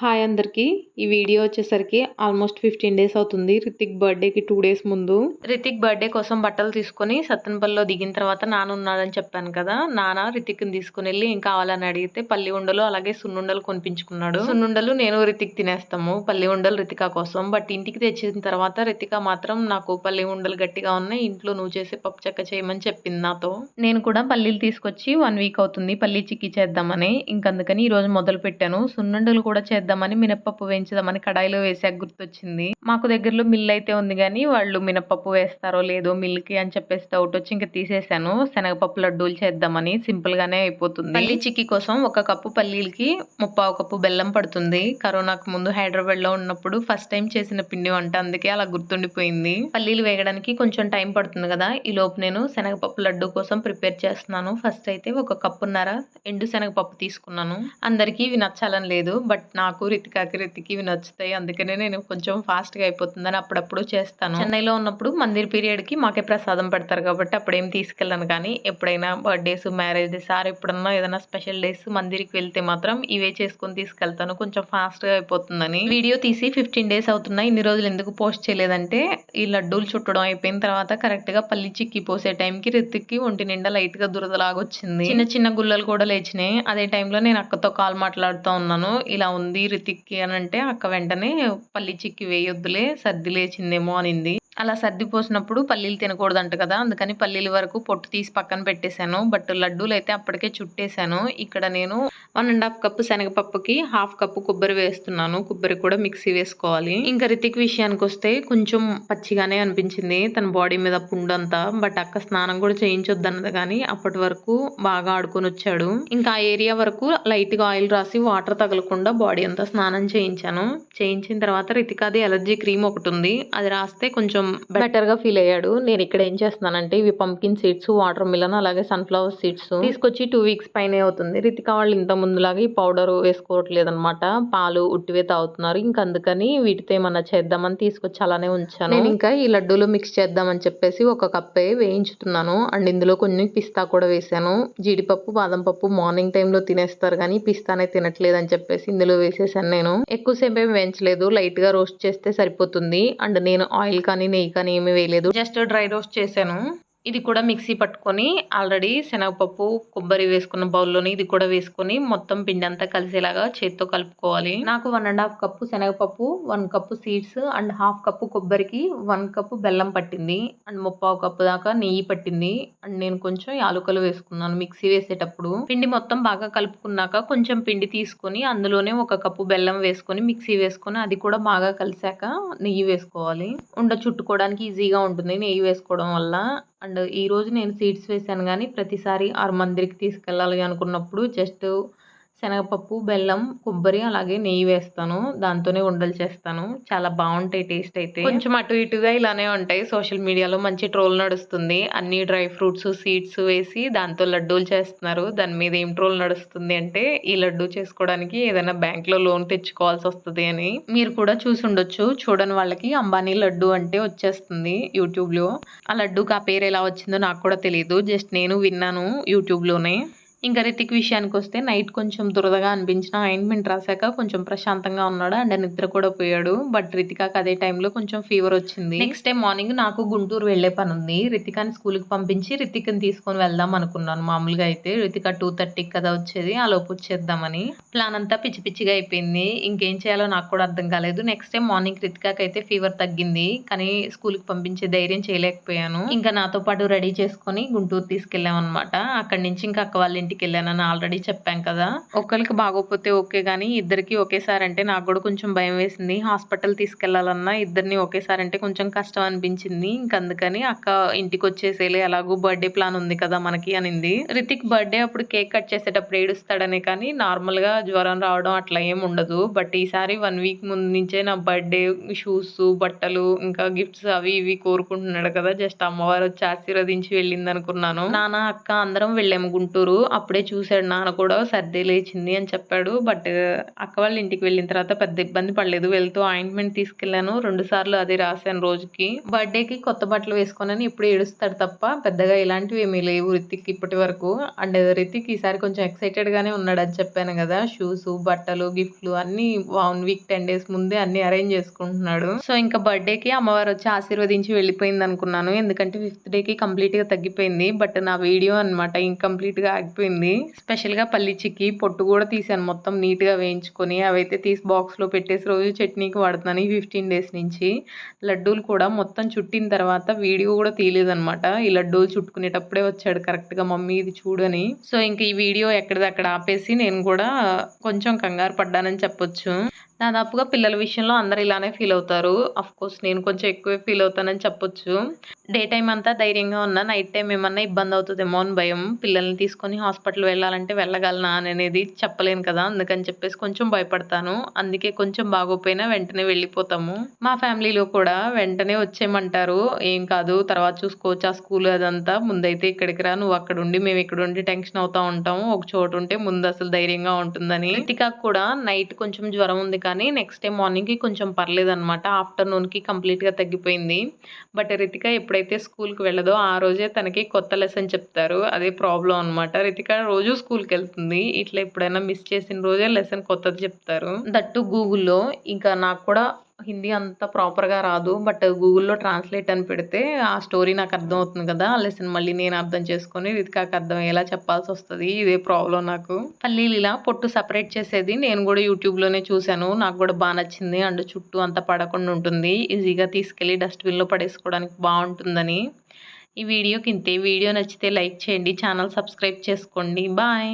Hi అందరికీ. ఈ video వచ్చేసరికి ఆల్మోస్ట్ ఫిఫ్టీన్ డేస్ అవుతుంది. రితిక్ బర్త్డేకి టూ డేస్ ముందు. రితిక్ బర్త్డే కోసం బట్టలు తీసుకొని సత్తెనపల్లిలో దిగిన తర్వాత నాన్న ఉన్నాడని చెప్పాను కదా. నాన్న రితిక్ని తీసుకుని వెళ్ళి ఏం కావాలని అడిగితే పల్లి ఉండలు అలాగే సున్నుండలు కొనిపించుకున్నాడు. సున్నుండలు నేను రితిక్ తినేస్తాము. పల్లి ఉండలు రితిక కోసం. బట్ ఇంటికి తెచ్చిన తర్వాత రితిక మాత్రం నాకు పల్లి ఉండలు గట్టిగా ఉన్నాయి. ఇంట్లో నువ్వు చేసే పప్పు చెక్క చేయమని చెప్పింది నాతో. నేను కూడా పల్లీలు తీసుకొచ్చి వన్ వీక్ అవుతుంది. పల్లీ చిక్కీ చేద్దామని. ఇంకందుకని ఈ రోజు మొదలు పెట్టాను సున్నుండలు కూడా చేద్దామని మినప్పప్పు వేయించుదామని కడాయిలో వేసాక గుర్తొచ్చింది. మాకు దగ్గరలో మిల్ అయితే ఉంది కానీ వాళ్ళు మినప్పప్పు వేస్తారో లేదో మిల్కి అని చెప్పేసి డౌట్ వచ్చి ఇంకా తీసేసాను. శనగపప్పు లడ్డూలు చేద్దామని సింపుల్ గానే అయిపోతుంది. పల్లీ చిక్కీ కోసం ఒక కప్పు పల్లీలకి ముప్పావు కప్పు బెల్లం పడుతుంది. కరోనాకు ముందు హైదరాబాద్లో ఉన్నప్పుడు ఫస్ట్ టైం చేసిన పిండి వంట అందుకే అలా గుర్తుండిపోయింది. పల్లీలు వేయడానికి కొంచెం టైం పడుతుంది కదా. ఈ లోపు నేను శనగపప్పు లడ్డు కోసం ప్రిపేర్ చేస్తున్నాను. ఫస్ట్ అయితే ఒక కప్పున్నర ఎండు శనగపప్పు తీసుకున్నాను. అందరికీ ఇవి నచ్చాలని లేదు బట్ నాకు రితికాకి రితికి ఇవి నచ్చుతాయి. అందుకనే నేను కొంచెం ఫాస్ట్గా అయిపోతుందని అప్పుడప్పుడు చేస్తాను. చెన్నైలో ఉన్నప్పుడు మందిర్ పీరియడ్కి మాకే ప్రసాదం పెడతారు కాబట్టి అప్పుడేం తీసుకెళ్ళను కానీ ఎప్పుడైనా బర్త్డేస్ మ్యారేజెస్ ఆర్ ఎప్పుడన్నా ఏదైనా స్పెషల్ డేస్ మందిరికి వెళ్తే మాత్రం ఇవే చేసుకొని తీసుకెళ్తాను. కొంచెం ఫాస్ట్గా అయిపోతుందని. వీడియో తీసి ఫిఫ్టీన్ డేస్ అవుతున్నాయి. ఇన్ని రోజులు ఎందుకు పోస్ట్ చేయలేదంటే ఈ లడ్డూలు చుట్టడం అయిపోయిన తర్వాత కరెక్ట్గా పల్లి చిక్కి పోసే టైంకి రితిక్కి ఒంటి నిండా లైట్గా దురదలాగొచ్చింది. చిన్న చిన్న గుల్లలు కూడా లేచినాయి. అదే టైంలో నేను అక్కతో కాల్ మాట్లాడుతూ ఉన్నాను. ఇలా ఉంది రితిక్కి అని అంటే అక్క వెంటనే పల్లి చిక్కి వేయొద్దులే సర్ది లేచిందేమో అనింది. అలా సర్ది పోసినప్పుడు పల్లీలు తినకూడదంట కదా. అందుకని పల్లీల వరకు పొట్టు తీసి పక్కన పెట్టేశాను. బట్ లడ్డూలు అయితే అప్పటికే చుట్టేశాను. ఇక్కడ నేను వన్ అండ్ హాఫ్ కప్పు శనగపప్పుకి హాఫ్ కప్పు కొబ్బరి వేస్తున్నాను. కొబ్బరి కూడా మిక్సీ వేసుకోవాలి. ఇంకా రితిక్ విషయానికి వస్తే కొంచెం పచ్చిగానే అనిపించింది. తన బాడీ మీద పుండంతా బట్ అక్క స్నానం కూడా చేయించొద్దన్నది కానీ అప్పటి వరకు బాగా ఆడుకొని వచ్చాడు. ఇంకా ఆ ఏరియా వరకు లైట్గా ఆయిల్ రాసి వాటర్ తగలకుండా బాడీ అంతా స్నానం చేయించాను. చేయించిన తర్వాత రితికాది ఎలర్జీ క్రీమ్ ఒకటి ఉంది. అది రాస్తే కొంచెం బెటర్గా ఫీల్ అయ్యాడు. నేను ఇక్కడ ఏం చేస్తున్నానంటే ఇవి పంకిన్ సీడ్స్ వాటర్ మిలన్ అలాగే సన్ఫ్లవర్ సీడ్స్ తీసుకొచ్చి టూ వీక్స్ పైనే అవుతుంది. రితిక వాళ్ళు ఇంత ముందులాగా ఈ పౌడర్ వేసుకోవట్లేదు అనమాట పాలు ఉట్టివే తాగుతున్నారు. ఇంకా అందుకని వీటితో ఏమన్నా చేద్దామని తీసుకొచ్చి అలానే ఉంచాను. నేను ఇంకా ఈ లడ్డూలు మిక్స్ చేద్దామని చెప్పేసి ఒక కప్పే వేయించుతున్నాను. అండ్ ఇందులో కొన్ని పిస్తా కూడా వేసాను. జీడిపప్పు బాదం పప్పు మార్నింగ్ టైంలో తినేస్తారు కానీ పిస్తానే తినట్లేదు అని చెప్పేసి ఇందులో వేసేసాను నేను. ఎక్కువసేపు ఏం వేయించలేదు. లైట్గా రోస్ట్ చేస్తే సరిపోతుంది. అండ్ నేను ఆయిల్ కానీ కానీ ఏమీ వేయలేదు. జస్ట్ డ్రై రోస్ట్ చేశాను. ఇది కూడా మిక్సీ పట్టుకొని ఆల్రెడీ శనగపప్పు కొబ్బరి వేసుకున్న బౌల్లోని ఇది కూడా వేసుకొని మొత్తం పిండి అంతా కలిసేలాగా చేత్తో కలుపుకోవాలి. నాకు వన్ అండ్ హాఫ్ కప్పు శనగపప్పు one cup seeds and half cup కొబ్బరికి one cup బెల్లం పట్టింది అండ్ ముప్పావు కప్పు దాకా నెయ్యి పట్టింది అండ్ నేను కొంచెం యాలుకలు వేసుకున్నాను మిక్సీ వేసేటప్పుడు. పిండి మొత్తం బాగా కలుపుకున్నాక కొంచెం పిండి తీసుకొని అందులోనే ఒక కప్పు బెల్లం వేసుకొని మిక్సీ వేసుకొని అది కూడా బాగా కలిసాక నెయ్యి వేసుకోవాలి. ఉండ చుట్టుకోవడానికి ఈజీగా ఉంటుంది నెయ్యి వేసుకోవడం వల్ల. అండ్ ఈరోజు నేను సీడ్స్ వేసాను కానీ ప్రతిసారి ఆరు మందిరికి తీసుకెళ్ళాలి అనుకున్నప్పుడు జస్ట్ శనగపప్పు బెల్లం కొబ్బరి అలాగే నెయ్యి వేస్తాను. దాంతోనే ఉండలు చేస్తాను. చాలా బాగుంటాయి టేస్ట్ అయితే. కొంచెం అటు ఇటుగా ఇలానే ఉంటాయి. సోషల్ మీడియాలో మంచి ట్రోల్ నడుస్తుంది. అన్ని డ్రై ఫ్రూట్స్ సీడ్స్ వేసి దాంతో లడ్డూలు చేస్తున్నారు. దాని మీద ఏం ట్రోల్ నడుస్తుంది అంటే ఈ లడ్డూ చేసుకోవడానికి ఏదైనా బ్యాంక్లో లోన్ తెచ్చుకోవాల్సి వస్తుంది అని. మీరు కూడా చూసి ఉండొచ్చు. చూడని వాళ్ళకి అంబానీ లడ్డు అంటే వచ్చేస్తుంది యూట్యూబ్లో ఆ లడ్డూకి ఆ పేరు ఎలా వచ్చిందో నాకు కూడా తెలియదు జస్ట్ నేను విన్నాను యూట్యూబ్లోనే ఇంకా రితిక్ విషయానికి వస్తే నైట్ కొంచెం దురదగా అనిపించిన ఆయింట్మెంట్ రాశాక కొంచెం ప్రశాంతంగా ఉన్నాడు. అండ్ నిద్ర కూడా పోయాడు. బట్ రితికాకి అదే టైంలో కొంచెం ఫీవర్ వచ్చింది. నెక్స్ట్ డే మార్నింగ్ నాకు గుంటూరు వెళ్ళే పని ఉంది రితికాని స్కూల్కి పంపించి రితిక్ని తీసుకొని వెళ్దాం అనుకున్నాను. మామూలుగా అయితే రితిక టూ థర్టీకి కదా వచ్చేది. ఆ లోపు వచ్చేద్దామని. ప్లాన్ అంతా పిచ్చి పిచ్చిగా అయిపోయింది. ఇంకేం చేయాలో నాకు కూడా అర్థం కాలేదు. నెక్స్ట్ డే మార్నింగ్ రితికాకి అయితే ఫీవర్ తగ్గింది. కానీ స్కూల్కి పంపించే ధైర్యం చేయలేకపోయాను. ఇంకా నాతో పాటు రెడీ చేసుకొని గుంటూరు తీసుకెళ్ళాం అనమాట అక్కడి నుంచి ఇంకా అక్క వాళ్ళ ఇంటికి వెళ్ళానని ఆల్రెడీ చెప్పాం కదా. ఒకరికి బాగోకపోతే ఓకే కానీ ఇద్దరికి ఒకేసారి అంటే నాకు కూడా కొంచెం భయం వేసింది. హాస్పిటల్ తీసుకెళ్ళాలన్నా ఇద్దరిని ఒకేసారి అంటే కొంచెం కష్టం అనిపించింది. ఇంకందుకని అక్క ఇంటికి వచ్చేసేలే ఎలాగో బర్త్డే ప్లాన్ ఉంది కదా మనకి అనింది. రితిక్ బర్త్డే అప్పుడు కేక్ కట్ చేసేటప్పుడు ఏడుస్తాడనే కానీ నార్మల్గా జ్వరం రావడం అట్లా ఏం ఉండదు. బట్ ఈసారి వన్ వీక్ ముందు నుంచే నా బర్త్డే షూస్ బట్టలు ఇంకా గిఫ్ట్స్ అవి ఇవి కోరుకుంటున్నాడు కదా. జస్ట్ అమ్మవారు వచ్చి ఆశీర్వదించి వెళ్ళింది అనుకున్నాను నాన్న అక్క అందరం వెళ్ళాము గుంటూరు. అప్పుడే చూసాడు నాన్న కూడా సర్ది లేచింది అని చెప్పాడు. బట్ అక్క వాళ్ళ ఇంటికి వెళ్ళిన తర్వాత పెద్ద ఇబ్బంది పడలేదు. వెళ్తూ ఆయింట్మెంట్ తీసుకెళ్ళాను. రెండు సార్లు అది రాశాను రోజుకి. బర్త్డేకి కొత్త బట్టలు వేసుకొని ఇప్పుడు ఏడుస్తాడు తప్ప పెద్దగా ఇలాంటివి ఏమీ లేవు రితిక్ ఇప్పటి వరకు. అండ్ రితిక్ ఈసారి కొంచెం ఎక్సైటెడ్ గానే ఉన్నాడు అని చెప్పాను కదా. షూస్ బట్టలు గిఫ్ట్లు అన్ని వన్ వీక్ టెన్ డేస్ ముందే అన్ని అరేంజ్ చేసుకుంటున్నాడు. సో ఇంకా బర్త్డేకి అమ్మవారు వచ్చి ఆశీర్వదించి వెళ్ళిపోయింది అనుకున్నాను. ఎందుకంటే ఫిఫ్త్ డేకి కంప్లీట్గా తగ్గిపోయింది. బట్ నా వీడియో అనమాట ఇంకంప్లీట్గా ఆగిపోయింది. అయిపోయింది. స్పెషల్గా పల్లి చిక్కి పొట్టు కూడా తీసాను. మొత్తం నీట్గా వేయించుకొని అవైతే తీసి బాక్స్లో పెట్టేసి రోజు చట్నీకి వాడుతున్నాను ఈ ఫిఫ్టీన్ డేస్ నుంచి. లడ్డూలు కూడా మొత్తం చుట్టిన తర్వాత వీడియో కూడా తీయలేదనమాట ఈ లడ్డూలు చుట్టుకునేటప్పుడే వచ్చాడు కరెక్ట్గా మమ్మీ ఇది చూడని. సో ఇంక ఈ వీడియో ఎక్కడిదక్కడ ఆపేసి నేను కూడా కొంచెం కంగారు పడ్డానని చెప్పొచ్చు. దాదాపుగా పిల్లల విషయంలో అందరు ఇలానే ఫీల్ అవుతారు. అఫ్ కోర్స్ నేను కొంచెం ఎక్కువే ఫీల్ అవుతానని చెప్పొచ్చు. డే టైం అంతా ధైర్యంగా ఉన్నా నైట్ టైం ఏమన్నా ఇబ్బంది అవుతుందేమో అని భయం. పిల్లల్ని తీసుకొని హాస్పిటల్ వెళ్ళాలంటే వెళ్ళగలనా అనేది చెప్పలేను కదా. అందుకని చెప్పేసి కొంచెం భయపడతాను. అందుకే కొంచెం బాగోపోయినా వెంటనే వెళ్ళిపోతాము. మా ఫ్యామిలీలో కూడా వెంటనే వచ్చేయమంటారు. ఏం కాదు తర్వాత చూసుకోవచ్చు. ఆ స్కూల్ అదంతా ముందైతే ఇక్కడికి రా నువ్వు అక్కడ ఉండి మేము ఇక్కడ ఉండి టెన్షన్ అవుతా ఉంటాము. ఒక చోటు ఉంటే ముందు అసలు ధైర్యంగా ఉంటుందని. రితికాకు కూడా నైట్ కొంచెం జ్వరం ఉంది కానీ నెక్స్ట్ డే మార్నింగ్కి కొంచెం పర్లేదు అనమాట ఆఫ్టర్నూన్కి కంప్లీట్గా తగ్గిపోయింది. బట్ రితిక ఎప్పుడైతే స్కూల్కి వెళ్ళదో ఆ రోజే తనకి కొత్త లెసన్ చెప్తారు. అదే ప్రాబ్లం అనమాట రితిక రోజు స్కూల్కి వెళ్తుంది. ఇట్లా ఎప్పుడైనా మిస్ చేసిన రోజే లెసన్ కొత్తది చెప్తారు. దట్టు గూగుల్లో ఇంకా నాకు కూడా హిందీ అంత ప్రాపర్గా రాదు బట్ గూగుల్లో ట్రాన్స్లేట్ అని పెడితే ఆ స్టోరీ నాకు అర్థం అవుతుంది కదా. ఆ లెసన్ మళ్ళీ నేను అర్థం చేసుకొని రితికాకు అర్థం అయ్యేలా చెప్పాల్సి వస్తుంది. ఇదే ప్రాబ్లం నాకు. పల్లీలు ఇలా పొట్టు సపరేట్ చేసేది నేను కూడా యూట్యూబ్లోనే చూశాను. నాకు కూడా బాగా నచ్చింది. అండ్ చుట్టూ అంతా పడకుండా ఉంటుంది. ఈజీగా తీసుకెళ్ళి డస్ట్బిన్లో పడేసుకోవడానికి బాగుంటుందని. ఈ వీడియోకి ఇంతే. వీడియో నచ్చితే లైక్ చేయండి. ఛానల్ సబ్స్క్రైబ్ చేసుకోండి. బాయ్.